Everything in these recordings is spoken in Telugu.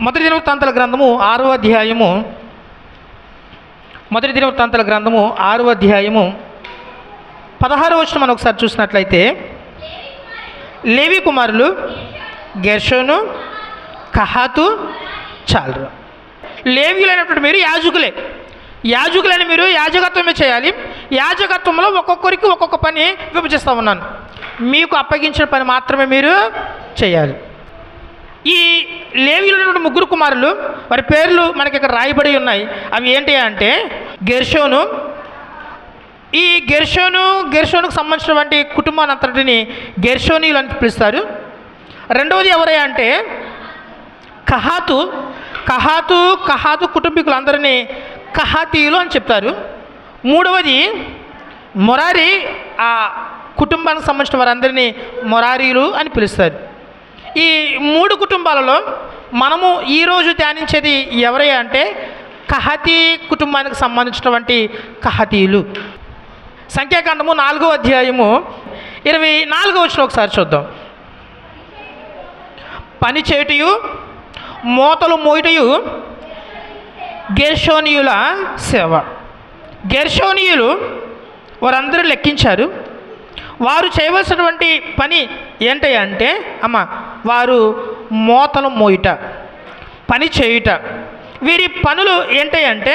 మొదటి దినవృత్తాంతాల గ్రంథము ఆరో అధ్యాయము. మొదటి దినవృత్తాంతాల గ్రంథము ఆరో అధ్యాయము. పదహారో వచ్చిన మనం ఒకసారి చూసినట్లయితే లేవి కుమారులు గెర్షోను కహాతు చాలరు. లేవీలైనటువంటి మీరు యాజకులే. యాజకులని మీరు యాజకత్వమే చేయాలి. యాజకత్వంలో ఒక్కొక్కరికి ఒక్కొక్క పని విభజిస్తూ ఉన్నాను. మీకు అప్పగించిన పని మాత్రమే మీరు చేయాలి. ఈ లేవీలు ముగ్గురు కుమారులు వారి పేర్లు మనకి ఇక్కడ రాయబడి ఉన్నాయి. అవి ఏంటి అంటే గెర్షోను. ఈ గెర్షోను గెర్షోనుకు సంబంధించినటువంటి కుటుంబాన్ని అంతటిని గెర్షోనీయులు అని పిలుస్తారు. రెండవది ఎవరై అంటే కహాతు. కహాతు కహాతు కుటుంబీకులందరినీ కహాతీయులు అని చెప్తారు. మూడవది మొరారి. ఆ కుటుంబానికి సంబంధించిన వారందరినీ మొరారీలు అని పిలుస్తారు. ఈ మూడు కుటుంబాలలో మనము ఈరోజు ధ్యానించేది ఎవరై అంటే కహతీ కుటుంబానికి సంబంధించినటువంటి కహతీయులు సంఖ్యాకాండము నాలుగో అధ్యాయము ఇరవై నాలుగో వచ్చిన ఒకసారి చూద్దాం. పని చేయుటయు మోతలు మోయుటయు గెర్షోనియుల సేవ. గెర్షోనియులు వారందరూ లెక్కించారు. వారు చేయవలసినటువంటి పని ఏంటి అంటే అమ్మ వారు మోతలు మోయుట పని చేయుట. వీరి పనులు ఏంటంటే అంటే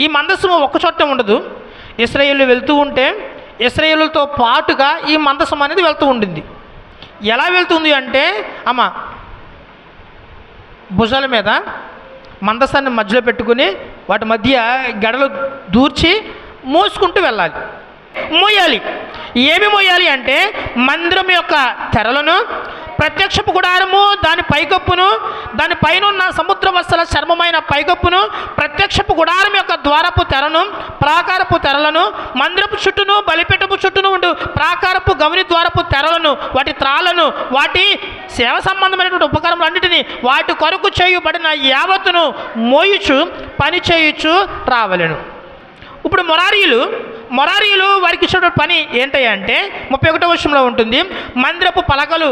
ఈ మందస్సు ఒక్క చోట ఉండదు. ఇస్రాయేళ్ళు వెళ్తూ ఉంటే ఇస్రాయేళ్ళతో పాటుగా ఈ మందసం అనేది వెళ్తూ ఉండింది. ఎలా వెళ్తుంది అంటే అమ్మ భుజాల మీద మందసాన్ని మధ్యలో పెట్టుకుని వాటి మధ్య గడలు దూర్చి మోసుకుంటూ వెళ్ళాలి. మోయాలి ఏమి మోయాలి అంటే మందిరం యొక్క తెరలను ప్రత్యక్షపు గుడారము దాని పైకప్పును దాని పైన ఉన్న సముద్ర వస్తల చర్మమైన పైకప్పును ప్రత్యక్షపు గుడారం యొక్క ద్వారపు తెరను ప్రాకారపు తెరలను మందిరపు చుట్టూను బలిపెట్టపు చుట్టూను ఉండు ప్రాకారపు గవిని ద్వారపు తెరలను వాటి త్రాళ్ళను వాటి సేవ సంబంధమైనటువంటి ఉపకరణలన్నిటినీ వాటి కొరకు చేయబడిన యావత్తును మోయుచు పని చేయుచు రావలెను. ఇప్పుడు మొరారీలు మొరారీలు వారికి ఇచ్చిన పని ఏంటంటే ముప్పై ఒకటో వర్షంలో ఉంటుంది. మందిరపు పలకలు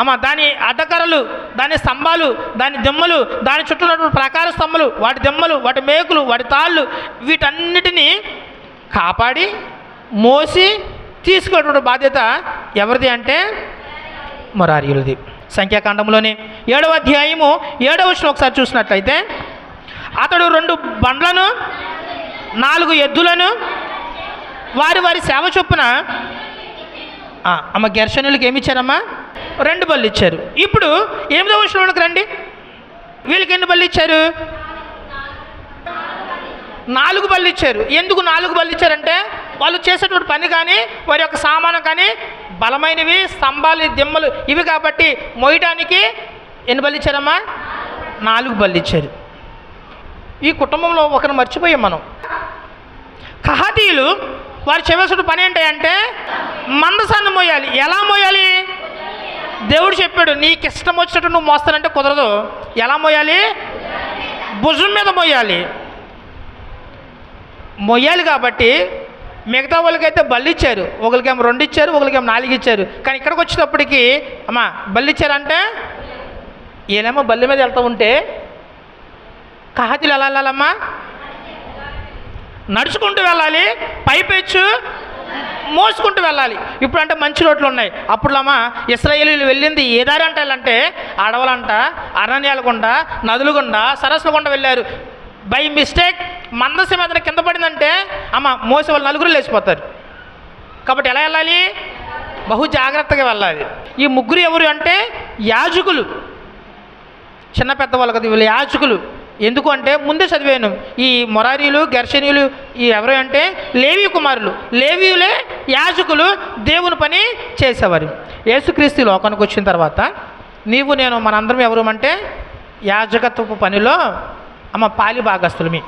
అమ్మ దాని అడ్డకరలు దాని స్తంభాలు దాని దెమ్మలు దాని చుట్టూ ఉన్నటువంటి ప్రకార స్తంభాలు వాటి దెమ్మలు వాటి మేకులు వాటి తాళ్ళు వీటన్నిటినీ కాపాడి మోసి తీసుకునేటువంటి బాధ్యత ఎవరిది అంటే మొరారీయులది. సంఖ్యాకాండంలోనే ఏడవ అధ్యాయము ఏడవ వర్షం ఒకసారి చూసినట్లయితే అతడు రెండు బండ్లను నాలుగు ఎద్దులను వారి వారి సేవ చొప్పున అమ్మ గెర్షణులకి ఏమి ఇచ్చారమ్మా? రెండు బళ్ళు ఇచ్చారు. ఇప్పుడు ఎనిమిదవ వర్షంలోకి రండి. వీళ్ళకి ఎన్ని బళ్ళు ఇచ్చారు? నాలుగు బళ్ళు ఇచ్చారు. ఎందుకు నాలుగు బళ్ళు ఇచ్చారంటే వాళ్ళు చేసేటువంటి పని కానీ వారి యొక్క సామానం కానీ బలమైనవి స్తంభాలు దిమ్మలు ఇవి కాబట్టి మోయడానికి ఎన్ని బళ్ళు ఇచ్చారమ్మా? నాలుగు బళ్ళు ఇచ్చారు. ఈ కుటుంబంలో ఒకరిని మర్చిపోయాం మనం. కహాతీయులు వారు చేయవలసిన పని ఏంటంటే మందసాన్ని మోయాలి. ఎలా మోయాలి? దేవుడు చెప్పాడు నీకు ఇష్టం వచ్చినట్టు నువ్వు మోస్తానంటే కుదరదు. ఎలా మోయాలి? భుజం మీద మోయాలి. మొయ్యాలి కాబట్టి మిగతా వాళ్ళకైతే బళ్ళు ఇచ్చారు ఒకరికేమో రెండు ఇచ్చారు ఒకరికేమో నాలుగు ఇచ్చారు. కానీ ఇక్కడికి వచ్చేటప్పటికి అమ్మా బళ్ళు ఇచ్చారంటే ఈయనేమో బల్లి మీద వెళ్తూ ఉంటే కహాతీలు ఎలా వెళ్ళాలమ్మా? నడుచుకుంటూ వెళ్ళాలి పైపెచ్చు మోసుకుంటూ వెళ్ళాలి. ఇప్పుడు అంటే మంచి రోడ్లు ఉన్నాయి. అప్పుడులమ్మా ఇస్రాయేలీలు వెళ్ళింది ఏ దారి అంటే అంటే అడవులంట అరణ్యాల గుండా నదుల గుండా సరస్సుల గుండా వెళ్ళారు. బై మిస్టేక్ మందస్యం ఏదైనా కింద పడిందంటే అమ్మ మోసే వాళ్ళు నలుగురు లేచిపోతారు. కాబట్టి ఎలా వెళ్ళాలి? బహు జాగ్రత్తగా వెళ్ళాలి. ఈ ముగ్గురు ఎవరు అంటే యాజకులు. చిన్న పెద్దవాళ్ళు కదా వీళ్ళు యాచకులు ఎందుకు అంటే ముందే చదివాను. ఈ మొరారీలు ఘర్షణీయులు ఈ ఎవరు అంటే లేవి కుమారులు. లేవీయులే యాజకులు దేవుని పని చేసేవారు. యేసుక్రీస్తు లోకానికి వచ్చిన తర్వాత నీవు నేను మనందరం ఎవరు అంటే యాజకత్వపు పనిలో అమ్మ పాలి భాగస్తులమి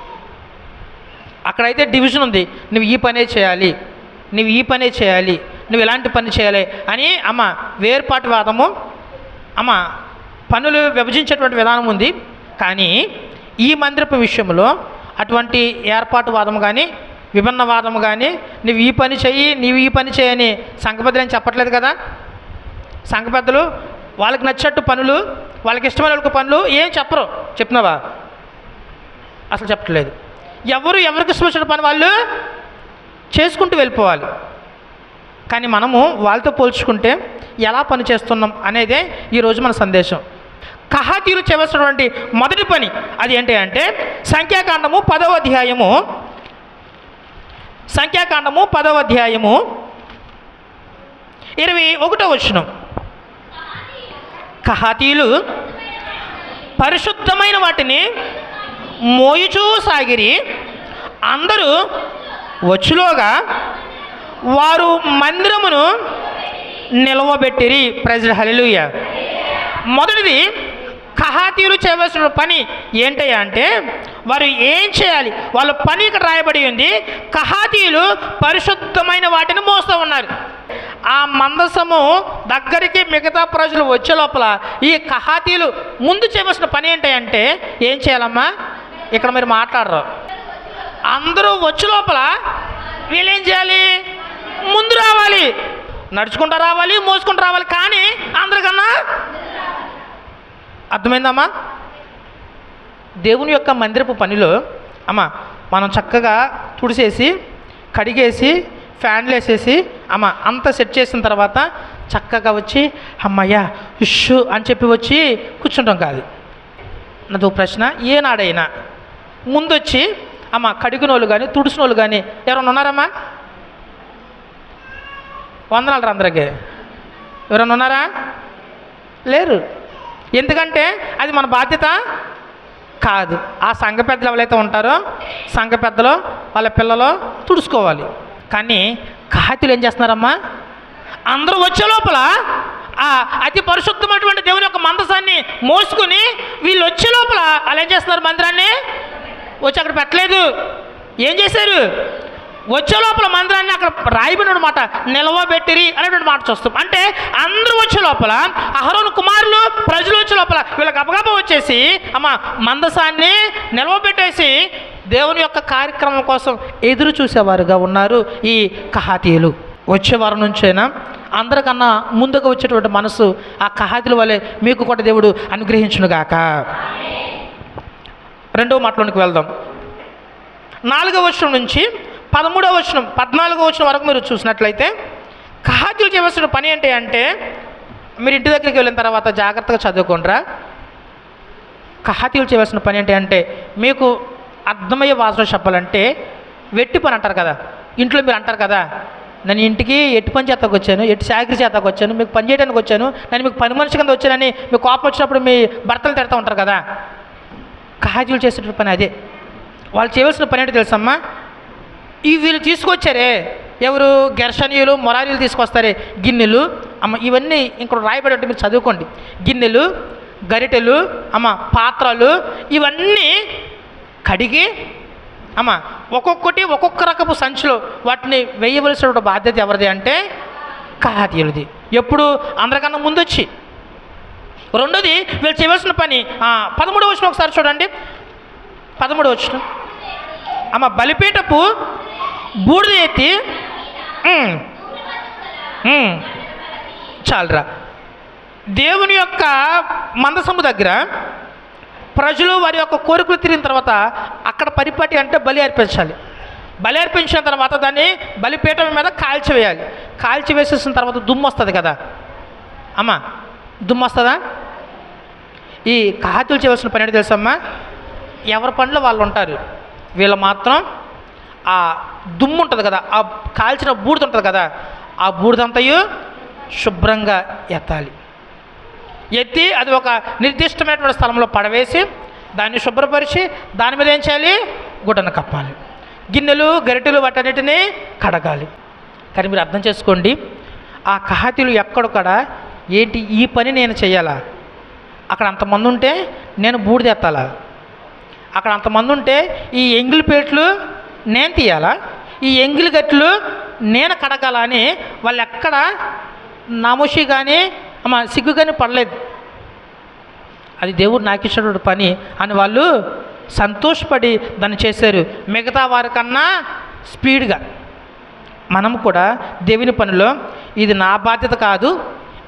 అక్కడైతే డివిజన్ ఉంది. నువ్వు ఈ పనే చేయాలి. నువ్వు ఈ పనే చేయాలి. నువ్వు ఇలాంటి పని చేయాలి అని అమ్మ వేర్పాటు వాదము అమ్మ పనులు విభజించేటువంటి విధానం ఉంది. కానీ ఈ మందిరపు విషయంలో అటువంటి ఏర్పాటు వాదము కానీ విభిన్న వాదము కానీ నువ్వు ఈ పని చెయ్యి నీవు ఈ పని చేయని సంఘపెద్దలు సంఘ పెద్దలు చెప్పట్లేదు కదా? సంఘ పెద్దలు వాళ్ళకి నచ్చినట్టు పనులు వాళ్ళకి ఇష్టమైన వాళ్ళకి పనులు ఏం చెప్పరు. చెప్తున్నావా? అసలు చెప్పట్లేదు. ఎవరు ఎవరికి ఇష్టమైన పని వాళ్ళు చేసుకుంటూ వెళ్ళిపోవాలి. కానీ మనము వాళ్ళతో పోల్చుకుంటే ఎలా పని చేస్తున్నాం అనేదే ఈరోజు మన సందేశం. కహాతీలు చేస్తున్నటువంటి మొదటి పని అది ఏంటి అంటే సంఖ్యాకాండము పదవ అధ్యాయము. సంఖ్యాకాండము పదవ అధ్యాయము. ఇరవై ఒకటో వచనం. కహాతీలు పరిశుద్ధమైన వాటిని మోయుచూ సాగిరి. అందరూ వచ్చులోగా వారు మందిరమును నిలవబెట్టిరి. ప్రజల హల్లెలూయ మొదటిది కహాతీలు చేయవలసిన పని ఏంటయ్యా అంటే వారు ఏం చేయాలి? వాళ్ళ పని ఇక్కడ రాయబడి ఉంది. కహాతీయులు పరిశుద్ధమైన వాటిని మోస్తూ ఉన్నారు. ఆ మందసము దగ్గరికి మిగతా ప్రజలు వచ్చే లోపల ఈ కహాతీలు ముందు చేయవలసిన పని ఏంటంటే ఏం చేయాలమ్మా? ఇక్కడ మీరు మాట్లాడరు. అందరూ వచ్చే లోపల వీళ్ళేం చేయాలి? ముందు రావాలి. నడుచుకుంటూ రావాలి మోసుకుంటూ రావాలి. కానీ అందరికన్నా అర్థమైందమ్మా? దేవుని యొక్క మందిరపు పనిలో అమ్మ మనం చక్కగా తుడిసేసి కడిగేసి ఫ్యాన్లు వేసేసి అమ్మ అంతా సెట్ చేసిన తర్వాత చక్కగా వచ్చి అమ్మయ్యా ఇష్యూ అని చెప్పి వచ్చి కూర్చుంటాం కాదు. నాది ప్రశ్న ఏనాడైనా ముందొచ్చి అమ్మ కడిగిన కానీ తుడిసిన వాళ్ళు కానీ ఎవరైనా ఉన్నారమ్మా? వందనాలు రా అందరికి. ఎవరైనా ఉన్నారా? లేరు. ఎందుకంటే అది మన బాధ్యత? కాదు. ఆ సంఘ పెద్దలు ఎవరైతే ఉంటారో సంఘ పెద్దలు వాళ్ళ పిల్లలు తుడుచుకోవాలి. కానీ కాతులు ఏం చేస్తున్నారమ్మా? అందరూ వచ్చే లోపల ఆ అతి పరిశుద్ధమైనటువంటి దేవుని యొక్క మందసాన్ని మోసుకుని వీళ్ళు వచ్చే లోపల వాళ్ళు ఏం చేస్తున్నారు మందిరాన్ని? వచ్చి అక్కడ పెట్టలేదు. ఏం చేశారు? వచ్చే లోపల మందిరాన్ని అక్కడ రాయబడి అనమాట నిలవబెట్టిరి అనేటువంటి మాట చూస్తాం. అంటే అందరూ వచ్చే లోపల అహరోను కుమారులు ప్రజలు వచ్చే లోపల వీళ్ళ గబగబ వచ్చేసి అమ్మ మందసాన్ని నిలవబెట్టేసి దేవుని యొక్క కార్యక్రమం కోసం ఎదురు చూసేవారుగా ఉన్నారు ఈ కహాతీయులు. వచ్చే వారం నుంచైనా అందరికన్నా ముందుకు వచ్చేటువంటి మనసు ఆ కహాతీల వలె మీకు కూడా దేవుడు అనుగ్రహించునుగాక. రెండవ మాటలోనికి వెళ్దాం. నాలుగవ వర్షం నుంచి పదమూడవ వచనం పద్నాలుగో వచనం వరకు మీరు చూసినట్లయితే కహాతీలు చేయవలసిన పని ఏంటి అంటే మీరు ఇంటి దగ్గరికి వెళ్ళిన తర్వాత జాగ్రత్తగా చదువుకుంటారా కహాతీలు చేయవలసిన పని ఏంటి అంటే మీకు అర్థమయ్యే వాసన చెప్పాలంటే వెట్టి పని అంటారు కదా ఇంట్లో మీరు అంటారు కదా నేను ఇంటికి ఎట్టి పని చేతకు వచ్చాను ఎట్టి చాకరీ చేతకు వచ్చాను మీకు పని చేయడానికి వచ్చాను నేను మీకు పని మనిషి కింద వచ్చానని మీకు కోపం వచ్చినప్పుడు మీ భర్తలు తిడతా ఉంటారు కదా. కహాజీలు చేసేటువంటి పని అదే. వాళ్ళు చేయవలసిన పని ఏంటో తెలుసమ్మా? ఇవి వీళ్ళు తీసుకొచ్చారే. ఎవరు? గెర్షనీయులు మొరారీలు తీసుకొస్తారే. గిన్నెలు అమ్మ ఇవన్నీ ఇక్కడ రాయబడి మీరు చదువుకోండి. గిన్నెలు గరిటెలు అమ్మ పాత్రలు ఇవన్నీ కడిగి అమ్మ ఒక్కొక్కటి ఒక్కొక్క రకపు సంచులు వాటిని వేయవలసిన బాధ్యత ఎవరిది అంటే కహాతీయులది ఎప్పుడు? అందరికన్నా ముందు వచ్చి రెండోది వీళ్ళు చేయవలసిన పని పదమూడవ వచ్చిన ఒకసారి చూడండి. పదమూడవ వచ్చిన అమ్మ బలిపీటపు బూడిద ఎత్తి చాలరా. దేవుని యొక్క మందసము దగ్గర ప్రజలు వారి యొక్క కోరికలు తిరిగిన తర్వాత అక్కడ పరిపాటి అంటే బలి అర్పించాలి. బలి అర్పించిన తర్వాత దాన్ని బలిపీఠం మీద కాల్చివేయాలి. కాల్చివేసేసిన తర్వాత దుమ్ము వస్తుంది కదా. అమ్మా దుమ్ము వస్తుందా? ఈ కాతులు చేయవలసిన పని ఏంటో తెలుసమ్మా ఎవరి పనిలో వాళ్ళు ఉంటారు. వీళ్ళు మాత్రం ఆ దుమ్ము ఉంటుంది కదా ఆ కాల్చిన బూడిద ఉంటుంది కదా ఆ బూడిదంతయు శుభ్రంగా ఎత్తాలి. ఎత్తి అది ఒక నిర్దిష్టమైనటువంటి స్థలంలో పడవేసి దాన్ని శుభ్రపరిచి దాని మీద ఏం చేయాలి? గుడ్డను కప్పాలి. గిన్నెలు గరిటెలు వాటన్నిటిని కడగాలి. కానీ మీరు అర్థం చేసుకోండి ఆ కహాతీలు ఎక్కడొక్కడ ఏంటి ఈ పని నేను చేయాలా అక్కడ అంతమంది ఉంటే నేను బూడిద ఎత్తాలా? అక్కడ అంతమంది ఉంటే ఈ ఎంగిల్ పేట్లు నేను తీయాలా? ఈ ఎంగిలి గట్లు నేను కడగాలని వాళ్ళు ఎక్కడ నామోషి కానీ అమ్మ సిగ్గు కానీ పడలేదు. అది దేవుడు నాకు ఇచ్చినటువంటి పని అని వాళ్ళు సంతోషపడి దాన్ని చేశారు. మిగతా వారికన్నా స్పీడ్గా. మనం కూడా దేవుని పనిలో ఇది నా బాధ్యత కాదు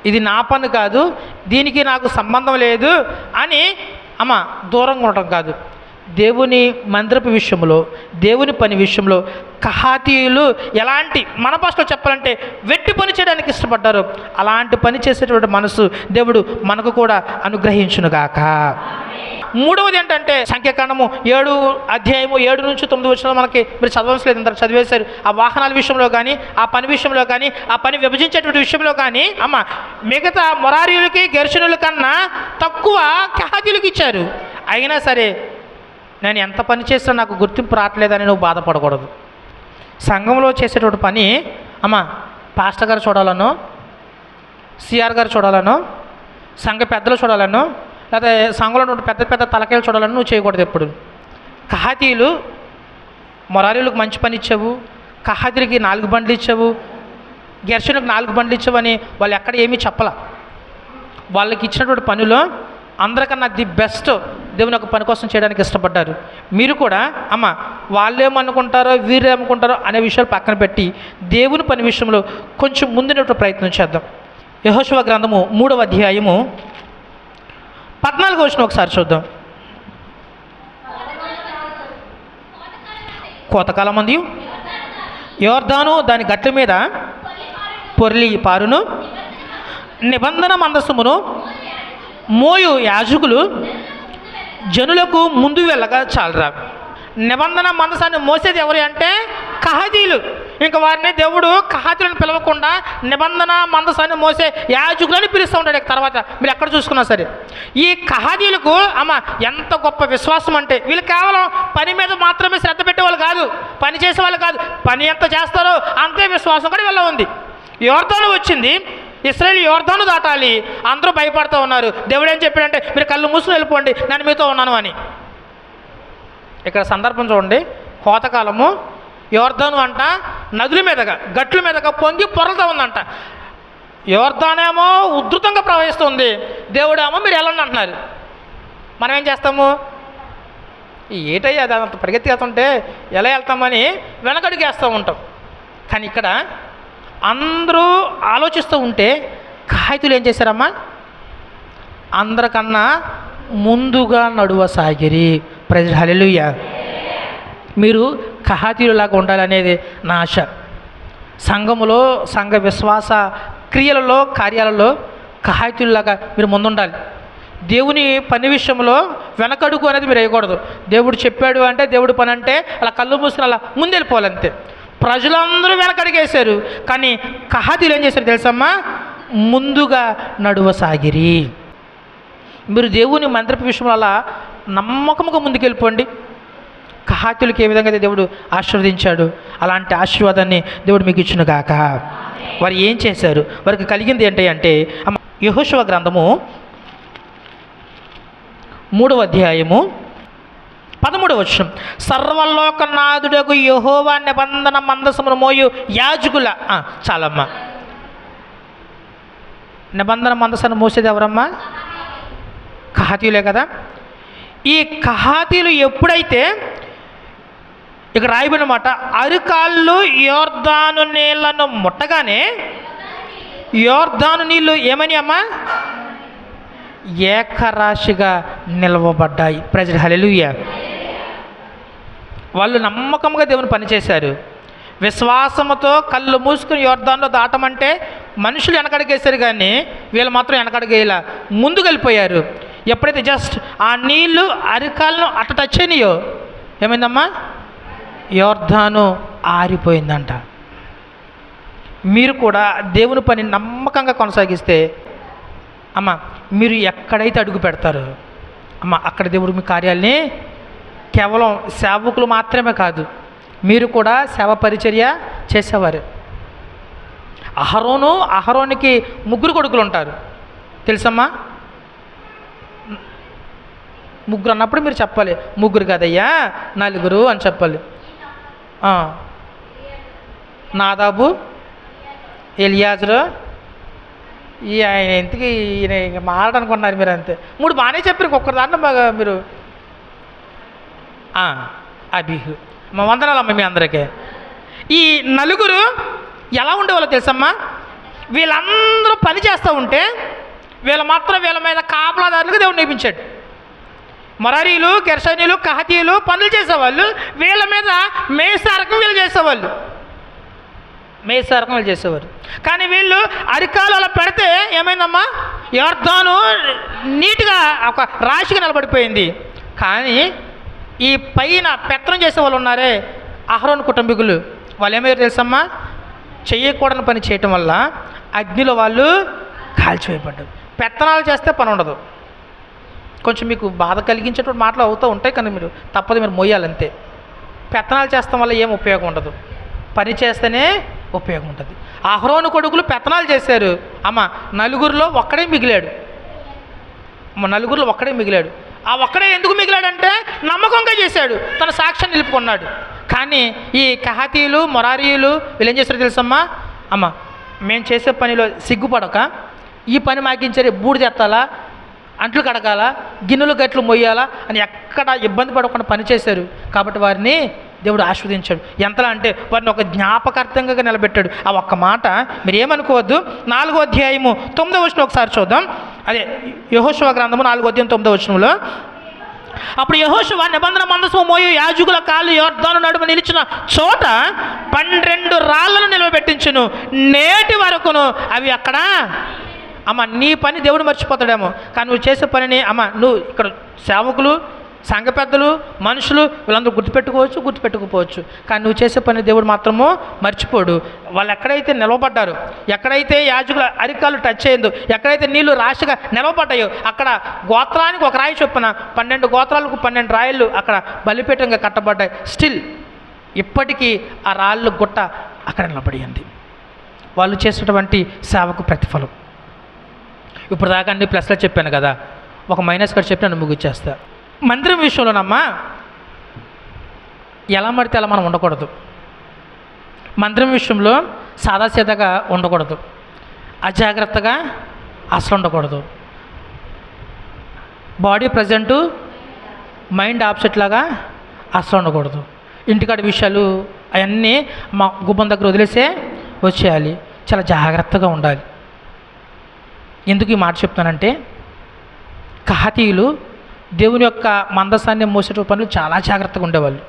ఇది నా పని కాదు దీనికి నాకు సంబంధం లేదు అని అమ్మ దూరంగా ఉండటం కాదు. దేవుని మందిరపు విషయంలో దేవుని పని విషయంలో కహాతీయులు ఎలాంటి మన భాషలో చెప్పాలంటే వెట్టి పని చేయడానికి ఇష్టపడ్డారు. అలాంటి పని చేసేటువంటి మనసు దేవుడు మనకు కూడా అనుగ్రహించునుగాక. మూడవది ఏంటంటే సంఖ్యాకాండము ఏడు అధ్యాయము ఏడు నుంచి తొమ్మిది వచ్చిన మనకి మీరు చదవచ్చు లేదు అందరు చదివేశారు. ఆ వాహనాల విషయంలో కానీ ఆ పని విషయంలో కానీ ఆ పని విభజించేటువంటి విషయంలో కానీ అమ్మ మిగతా మొరారీలకి గెర్షణుల కన్నా తక్కువ కహాతీలకు ఇచ్చారు. అయినా సరే నేను ఎంత పని చేసినా నాకు గుర్తింపు రావట్లేదని నువ్వు బాధపడకూడదు. సంఘంలో చేసేటువంటి పని అమ్మ పాస్టర్ గారు చూడాలనో సిఆర్ గారు చూడాలనో సంఘ పెద్దలు చూడాలనో లేదా సంఘంలో పెద్ద పెద్ద తలకాయలు చూడాలని నువ్వు చేయకూడదు ఎప్పుడు. కహాతీలు మొరారీలకు మంచి పని ఇచ్చావు కహాతీలకి నాలుగు బండ్లు ఇచ్చావు గెర్షన్కి నాలుగు బండ్లు ఇచ్చావని వాళ్ళు ఎక్కడ ఏమీ చెప్పలా. వాళ్ళకి ఇచ్చినటువంటి పనిలో అందరికన్నా ది బెస్ట్ దేవుని యొక్క పని కోసం చేయడానికి ఇష్టపడ్డారు. మీరు కూడా అమ్మ వాళ్ళేమనుకుంటారో వీరేమనుకుంటారో అనే విషయాలు పక్కన పెట్టి దేవుని పని విషయంలో కొంచెం ముందునటువంటి ప్రయత్నం చేద్దాం. యహోశివ గ్రంథము మూడవ అధ్యాయము పద్నాలుగు వచ్చిన ఒకసారి చూద్దాం. కోతకాలం మంది యోర్ధాను దాని గట్ల మీద పొర్లి పారును. నిబంధన మందసమును మోయు యాజకులు జనులకు ముందు వెళ్ళగా చాలరా. నిబంధన మందసాన్ని మోసేది ఎవరు అంటే కహదీలు ఇంకా వారిని దేవుడు కహాతులను పిలవకుండా నిబంధన మందసాన్ని మోసే యాజకులని పిలుస్తూ ఉంటాడు. తర్వాత మీరు ఎక్కడ చూసుకున్నా సరే. ఈ కహాదీలకు అమ్మ ఎంత గొప్ప విశ్వాసం అంటే వీళ్ళు కేవలం పని మీద మాత్రమే శ్రద్ధ పెట్టేవాళ్ళు కాదు. పని చేసేవాళ్ళు కాదు. పని ఎంత చేస్తారో అంతే విశ్వాసం కూడా వీళ్ళ ఉంది. ఎవరితోనూ వచ్చింది. ఇస్రాయల్ యోర్ధాను దాటాలి. అందరూ భయపడుతూ ఉన్నారు. దేవుడు ఏం చెప్పాడంటే మీరు కళ్ళు మూసుకుని వెళ్ళిపోండి. నేను మీతో ఉన్నాను అని. ఇక్కడ సందర్భం చూడండి. కోతకాలము యోర్ధాను అంట నదుల మీదగా గట్ల మీదగా పొంగి పొరలతో ఉందంట. యోర్ధానేమో ఉధృతంగా ప్రవహిస్తుంది. దేవుడేమో మీరు వెళ్ళండి అంటున్నారు. మనం ఏం చేస్తాము? ఏటయ్యా అది అంత పరిగెత్తి వెళ్తుంటే ఎలా వెళ్తామని వెనకడుగు వేస్తూ ఉంటాం. కానీ ఇక్కడ అందరూ ఆలోచిస్తూ ఉంటే కాగితులు ఏం చేశారమ్మా? అందరికన్నా ముందుగా నడువ సాగిరి. ప్రజలు హల్లెలూయ మీరు కహాతీయులాగా ఉండాలనేది నా ఆశ. సంఘములో సంఘ విశ్వాస క్రియలలో కార్యాలలో కహాతీయులాగా మీరు ముందుండాలి. దేవుని పని విషయంలో వెనకడుగు అనేది మీరు వేయకూడదు. దేవుడు చెప్పాడు అంటే దేవుడి పని అంటే అలా కళ్ళు మూసుకుని అలా ముందెళ్ళిపోవాలంతే. ప్రజలందరూ వెనకడిగేశారు. కానీ కహాతీలు ఏం చేశారు తెలుసమ్మా? ముందుగా నడువ సాగిరి మీరు దేవుని మంత్రపు విషయంలో అలా నమ్మకముగా ముందుకెళ్ళిపోండి. కహాతులకి ఏ విధంగా అయితే దేవుడు ఆశీర్వదించాడు అలాంటి ఆశీర్వాదాన్ని దేవుడు మీకు ఇచ్చిన గాక. వారు ఏం చేశారు? వారికి కలిగింది ఏంటి అంటే యహోశివ గ్రంథము మూడవ అధ్యాయము పదమూడు వర్షం సర్వలోకనాథుడకు యహోవా నిబంధన మందసమును మోయు యాజకుల చాలమ్మా. నిబంధన మందసను మోసేది ఎవరమ్మా? కహాతీయులే కదా. ఈ కహాతీలు ఎప్పుడైతే ఇక రాయబడినమాట అరికాళ్ళు యోర్దాను నీళ్ళను ముట్టగానే యోర్దాను నీళ్ళు ఏమని అమ్మా? ఏకరాశిగా నిలవబడ్డాయి. ప్రజలు హల్లెలూయా వాళ్ళు నమ్మకంగా దేవుని పనిచేశారు విశ్వాసముతో కళ్ళు మూసుకుని యోర్ధాన్లో దాటమంటే మనుషులు వెనకడిగేశారు కానీ వీళ్ళు మాత్రం వెనకడిగేలా ముందుకు వెళ్ళిపోయారు. ఎప్పుడైతే జస్ట్ ఆ నీళ్ళు అరికాలను అట్ట టచ్ అయినాయో ఏమైందమ్మా? యోర్ధాను ఆరిపోయిందంట. మీరు కూడా దేవుని పని నమ్మకంగా కొనసాగిస్తే అమ్మ మీరు ఎక్కడైతే అడుగు పెడతారో అమ్మ అక్కడ దేవుడు మీ కార్యాలని కేవలం సేవకులు మాత్రమే కాదు మీరు కూడా సేవ పరిచర్య చేసేవారు. అహరోను అహరోనికి ముగ్గురు కొడుకులు ఉంటారు. తెలుసమ్మా? ముగ్గురు అన్నప్పుడు మీరు చెప్పాలి. ముగ్గురు కదయ్యా నలుగురు అని చెప్పాలి. నాదాబు ఎలియాజరు ఈ ఆయన ఇంతకీ ఈయన ఇంక మారడనుకున్నారు మీరు అంతే మూడు బాగానే చెప్పారు ఒక్కరి దాంట్లో బాగా మీరు అభిహు మా వందనాలమ్మ మీ అందరికీ. ఈ నలుగురు ఎలా ఉండేవాళ్ళో తెలుసమ్మా? వీళ్ళందరూ పని చేస్తూ ఉంటే వీళ్ళు మాత్రం వీళ్ళ మీద కాపలాదారులకు దేవుడు నియమించాడు. మొరారీలు గెర్షనీలు కహతీయులు పనులు చేసేవాళ్ళు వీళ్ళ మీద మేసారకం వీళ్ళు చేసేవాళ్ళు. మేసారకం వీళ్ళు చేసేవారు. కానీ వీళ్ళు అరికాలు అలా పెడితే ఏమైందమ్మా? యోర్ధాను నీట్గా ఒక రాశిగా నిలబడిపోయింది. కానీ ఈ పైన పెత్తనం చేసే వాళ్ళు ఉన్నారే అహరోన్ కుటుంబీకులు. వాళ్ళు ఏమయ్యారు తెలుసమ్మా? చేయకూడని పని చేయటం వల్ల అగ్నిలో వాళ్ళు కాల్చివేయబడ్డారు. పెత్తనాలు చేస్తే పని ఉండదు. కొంచెం మీకు బాధ కలిగించేటువంటి మాటలు అవుతూ ఉంటాయి కానీ మీరు తప్పదు మీరు మొయ్యాలంతే. పెత్తనాలు చేస్తాం వల్ల ఏం ఉపయోగం ఉండదు. పని చేస్తేనే ఉపయోగం ఉంటుంది. అహరోను కొడుకులు పెత్తనాలు చేశారు. అమ్మ నలుగురిలో ఒక్కడే మిగిలాడు. నలుగురిలో ఒక్కడే మిగిలాడు. ఆ ఒక్కడే ఎందుకు మిగిలాడంటే నమ్మకంగా చేశాడు. తన సాక్ష్యం నిలుపుకున్నాడు. కానీ ఈ కహాతీయులు మొరారీయులు వీళ్ళు ఏం చేశారు తెలుసమ్మా? అమ్మ మేము చేసే పనిలో సిగ్గుపడక ఈ పని మాకించారు బూడిద ఎత్తాలా అంట్లు కడగాల గిన్నెలు గట్లు మొయ్యాలా అని ఎక్కడ ఇబ్బంది పడకుండా పని చేశారు. కాబట్టి వారిని దేవుడు ఆస్వాదించాడు ఎంతలా అంటే వారిని ఒక జ్ఞాపకార్థంగా నిలబెట్టాడు. ఆ ఒక్క మాట మీరు ఏమనుకోవద్దు నాలుగో అధ్యాయము తొమ్మిదో వచ్చిన ఒకసారి చూద్దాం. అదే యహోశివ గ్రంథము నాలుగో అధ్యాయం తొమ్మిదో వచనంలో. అప్పుడు యహోశివ నిబంధన మందసము మోయు యాజకుల కాళ్ళు యోర్ధాను నడుమ నిలిచిన చోట పన్నెండు రాళ్ళను నిలవబెట్టించును నేటి వరకును అవి అక్కడ అమ్మ నీ పని దేవుడు మర్చిపోతాడేమో. కానీ నువ్వు చేసే పనిని అమ్మ నువ్వు ఇక్కడ సేవకులు సంఘ పెద్దలు మనుషులు వీళ్ళందరూ గుర్తుపెట్టుకోవచ్చు గుర్తుపెట్టుకోపోవచ్చు. కానీ నువ్వు చేసే పని దేవుడు మాత్రము మర్చిపోడు. వాళ్ళు ఎక్కడైతే నిలవబడ్డారు ఎక్కడైతే యాజకుల అరికాలు టచ్ అయ్యిందో ఎక్కడైతే నీళ్ళు రాశిగా నిలవబడ్డాయో అక్కడ గోత్రానికి ఒక రాయి చొప్పున పన్నెండు గోత్రాలకు పన్నెండు రాయిలు అక్కడ బలిపీఠంగా కట్టబడ్డాయి. స్టిల్ ఇప్పటికీ ఆ రాళ్ళు గుట్ట అక్కడ నిలబడింది వాళ్ళు చేసినటువంటి సేవకు ప్రతిఫలం. ఇప్పుడు దాకా అన్ని ప్లస్లో చెప్పాను కదా. ఒక మైనస్ కూడా చెప్పి నన్ను ముగిచ్చేస్తా. మందిరం విషయంలోనమ్మా ఎలా పడితే అలా మనం ఉండకూడదు. మందిరం విషయంలో సాదాసీదాగా ఉండకూడదు. అజాగ్రత్తగా అసలు ఉండకూడదు. బాడీ ప్రజెంటు మైండ్ ఆప్సెట్ లాగా అసలు ఉండకూడదు. ఇంటికాడ విషయాలు అవన్నీ మా గుబ్బం దగ్గర వదిలేసే వచ్చేయాలి. చాలా జాగ్రత్తగా ఉండాలి. ఎందుకు ఈ మాట చెప్తానంటే కహతీయులు దేవుని యొక్క మందసాన్ని మోసేటువంటి పనులు చాలా జాగ్రత్తగా ఉండేవాళ్ళు.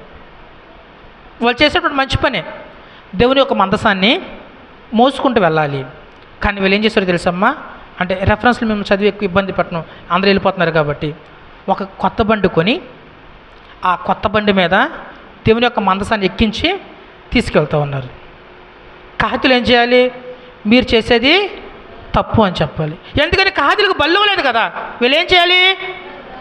వాళ్ళు చేసేటువంటి మంచి పనే. దేవుని యొక్క మందసాన్ని మోసుకుంటూ వెళ్ళాలి. కానీ వీళ్ళు ఏం చేశారో తెలుసమ్మా? అంటే రెఫరెన్స్లు మేము చదివి ఎక్కువ ఇబ్బంది పట్టను అందరూ వెళ్ళిపోతున్నారు కాబట్టి. ఒక కొత్త బండి కొని ఆ కొత్త బండి మీద దేవుని యొక్క మందసాన్ని ఎక్కించి తీసుకెళ్తూ ఉన్నారు. కాహతులు ఏం చేయాలి? మీరు చేసేది తప్పు అని చెప్పాలి. ఎందుకని కాహతులకు బల్లు లేదు కదా? వీళ్ళు ఏం చేయాలి?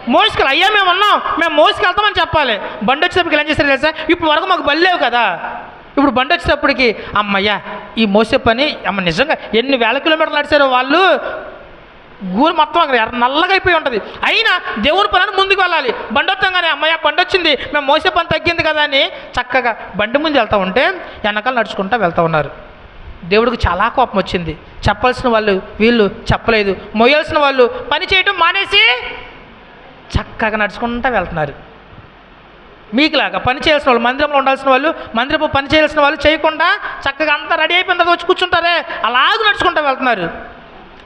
మోసుకెళ్ళి అయ్యా మేము ఉన్నాం. మేము మోసుకెళ్తామని చెప్పాలి. బండి వచ్చేటప్పటికి ఏం చేస్తారు తెలుసా? ఇప్పుడు వరకు మాకు బల్లు కదా. ఇప్పుడు బండి వచ్చేటప్పటికి అమ్మయ్యా ఈ మోసే పని అమ్మ నిజంగా ఎన్ని వేల కిలోమీటర్లు నడిచారో వాళ్ళు? గూరు మొత్తం అక్కడ ఎర్ర నల్లగా అయిపోయి ఉంటుంది. అయినా దేవుని పని ముందుకు వెళ్ళాలి. బండి వస్తాగానే అమ్మయ్య బండి వచ్చింది. మేము మోసే పని తగ్గింది కదా అని చక్కగా బండి ముందు వెళ్తూ ఉంటే వెనకాల నడుచుకుంటూ వెళ్తూ ఉన్నారు. దేవుడికి చాలా కోపం వచ్చింది. చెప్పాల్సిన వాళ్ళు వీళ్ళు చెప్పలేదు. మోయాల్సిన వాళ్ళు పని చేయటం మానేసి చక్కగా నడుచుకుంటూ వెళ్తున్నారు. మీకులాగా పని చేయాల్సిన వాళ్ళు మందిరంలో ఉండాల్సిన వాళ్ళు మందిరపు పని చేయాల్సిన వాళ్ళు చేయకుండా చక్కగా అంతా రెడీ అయిపోయిన తర్వాత వచ్చి కూర్చుంటారే? అలాగ నడుచుకుంటూ వెళ్తున్నారు.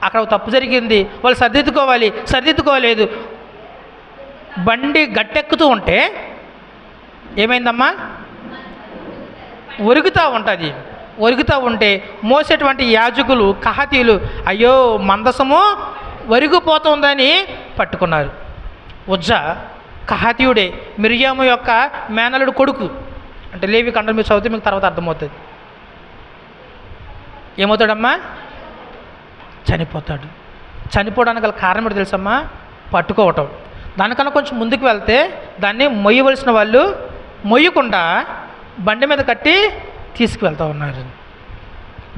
అక్కడ తప్పు జరిగింది. వాళ్ళు సర్దిద్దుకోవాలి సర్దిద్దుకోలేదు. బండి గట్టెక్కుతూ ఉంటే ఏమైందమ్మా? ఒరుగుతూ ఉంటుంది. ఒరుగుతూ ఉంటే మోసేటువంటి యాజకులు కహతీలు అయ్యో మందసము ఒరిగిపోతుందని పట్టుకున్నారు. ఉజ్జ కహాతీయుడే మిరియాము యొక్క మేనలుడు కొడుకు. అంటే లేవి కండలు మీరు చదివితే మీకు తర్వాత అర్థమవుతుంది. ఏమవుతాడమ్మా? చనిపోతాడు. చనిపోవడానికి గల కారణం ఏంటో తెలుసమ్మా? పట్టుకోవటం. దానికన్నా కొంచెం ముందుకు వెళ్తే దాన్ని మొయ్యవలసిన వాళ్ళు మొయ్యకుండా బండి మీద కట్టి తీసుకువెళ్తూ ఉన్నారు.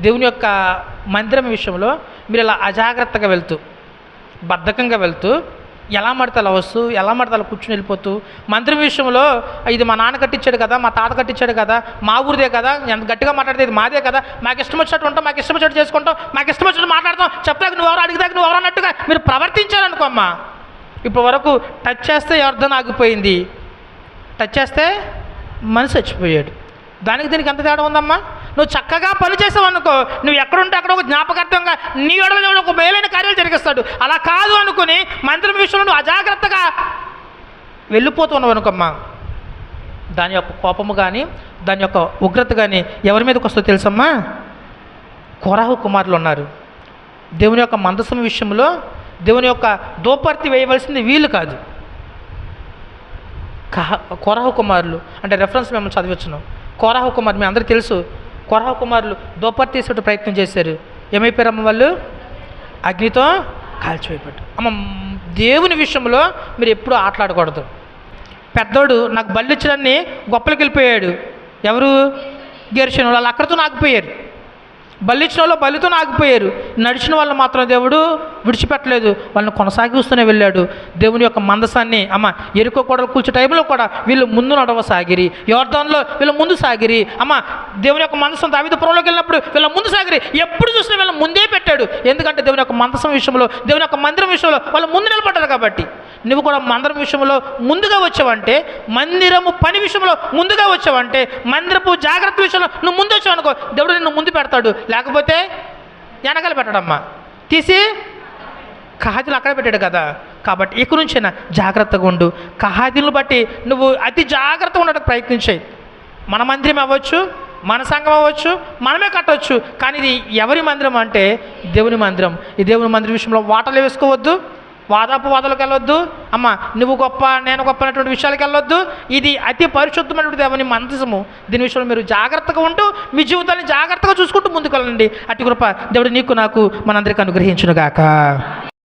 దేవుని యొక్క మందిరం విషయంలో మీరు ఇలా అజాగ్రత్తగా వెళ్తూ బద్ధకంగా వెళ్తూ ఎలా మడితే అలా వస్తూ ఎలా మడితే అలా కూర్చుని వెళ్ళిపోతూ మంత్రి విషయంలో ఇది మా నాన్న కట్టించాడు కదా మా తాత కట్టించాడు కదా మా ఊరిదే కదా ఎంత గట్టిగా మాట్లాడితే ఇది మాదే కదా మాకు ఇష్టం వచ్చినట్టు ఉంటాం మాకు ఇష్టం వచ్చినట్టు చేసుకుంటాం మాకు ఇష్టం వచ్చినట్టు మాట్లాడతాం చెప్పాక నువ్వు ఎవరు అడిగిదాక నువ్వు ఎవరు అన్నట్టుగా మీరు ప్రవర్తించారనుకో అమ్మా. ఇప్పుడు వరకు టచ్ చేస్తే అర్థం ఆగిపోయింది టచ్ చేస్తే మనిషి చచ్చిపోయాడు. దానికి దీనికి ఎంత తేడా ఉందమ్మా? నువ్వు చక్కగా పని చేసావు అనుకో నువ్వు ఎక్కడుంటే అక్కడ ఒక జ్ఞాపకార్థంగా నీ ఎడల ఒక మేలైన కార్యాలు జరిగిస్తాడు. అలా కాదు అనుకుని మంత్రం విషయంలో నువ్వు అజాగ్రత్తగా వెళ్ళిపోతున్నావు అనుకోమ్మా. దాని యొక్క కోపము కానీ దాని యొక్క ఉగ్రత కానీ ఎవరి మీదకి వస్తుందో తెలుసమ్మా? కొరాహు కుమారులు ఉన్నారు. దేవుని యొక్క మందసం విషయంలో దేవుని యొక్క దోపర్తి వేయవలసింది వీళ్ళు కాదు. కహ కొరాహు కుమారులు అంటే రెఫరెన్స్ మేము చదివించున్నాం కోరాహ కుమార్ మీ అందరికీ తెలుసు కొరాహు కుమారులు దోపర్తి తీసేట ప్రయత్నం చేశారు. ఏమైపోయారమ్మ వాళ్ళు? అగ్నితో కాల్చివేయబట్టు అమ్మ దేవుని విషయంలో మీరు ఎప్పుడూ ఆటలాడకూడదు. పెద్దోడు నాకు బళ్ళు ఇచ్చినన్ని గొప్పలకి వెళ్ళిపోయాడు. ఎవరు? గెరిచిన వాళ్ళు అక్కడితో నాకుపోయారు బళ్ళు వాళ్ళు బలితో ఆగిపోయారు. నడిచిన వాళ్ళు మాత్రం దేవుడు విడిచిపెట్టలేదు. వాళ్ళని కొనసాగిస్తూనే వెళ్ళాడు. దేవుని యొక్క మందసాన్ని అమ్మ ఎరుకో కూడా కూర్చే టైంలో కూడా వీళ్ళు ముందు నడవ సాగిరి వీళ్ళు ముందు సాగిరి. అమ్మ దేవుని యొక్క మందసం దావిద పురంలోకి వెళ్ళినప్పుడు వీళ్ళ ముందు సాగిరి. ఎప్పుడు చూసినా వీళ్ళ ముందే పెట్టాడు. ఎందుకంటే దేవుని యొక్క మందసం విషయంలో దేవుని యొక్క మందిరం విషయంలో వాళ్ళు ముందు నిలబడ్డారు కాబట్టి. నువ్వు కూడా మందిరం విషయంలో ముందుగా వచ్చావంటే మందిరము పని విషయంలో ముందుగా వచ్చావంటే మందిరపు జాగ్రత్త విషయంలో నువ్వు ముందు వచ్చావు అనుకో దేవుడు నిన్ను ముందు పెడతాడు. లేకపోతే వెనకాల పెట్టడమ్మా. తీసి కహాదీలు అక్కడ పెట్టాడు కదా. కాబట్టి ఇక్కడి నుంచైనా జాగ్రత్తగా ఉండు. కహాదీలను బట్టి నువ్వు అతి జాగ్రత్తగా ఉండడానికి ప్రయత్నించాయి. మన మందిరం అవ్వచ్చు మన సంఘం అవ్వచ్చు మనమే కట్టవచ్చు. కానీ ఇది ఎవరి మందిరం అంటే దేవుని మందిరం. ఈ దేవుని మందిరం విషయంలో వాటలు వేసుకోవద్దు. వాదాపు వాదలకు వెళ్ళొద్దు అమ్మ నువ్వు గొప్ప నేను గొప్ప అనేటువంటి విషయాలకు వెళ్ళొద్దు ఇది అతి పరిశుద్ధమైనటువంటి దేవుని మందసము. దీని విషయంలో మీరు జాగ్రత్తగా ఉంటూ మీ జీవితాన్ని జాగ్రత్తగా చూసుకుంటూ ముందుకు వెళ్ళండి అటు కృప దేవుడు నీకు నాకు మనందరికీ అనుగ్రహించునుగాక.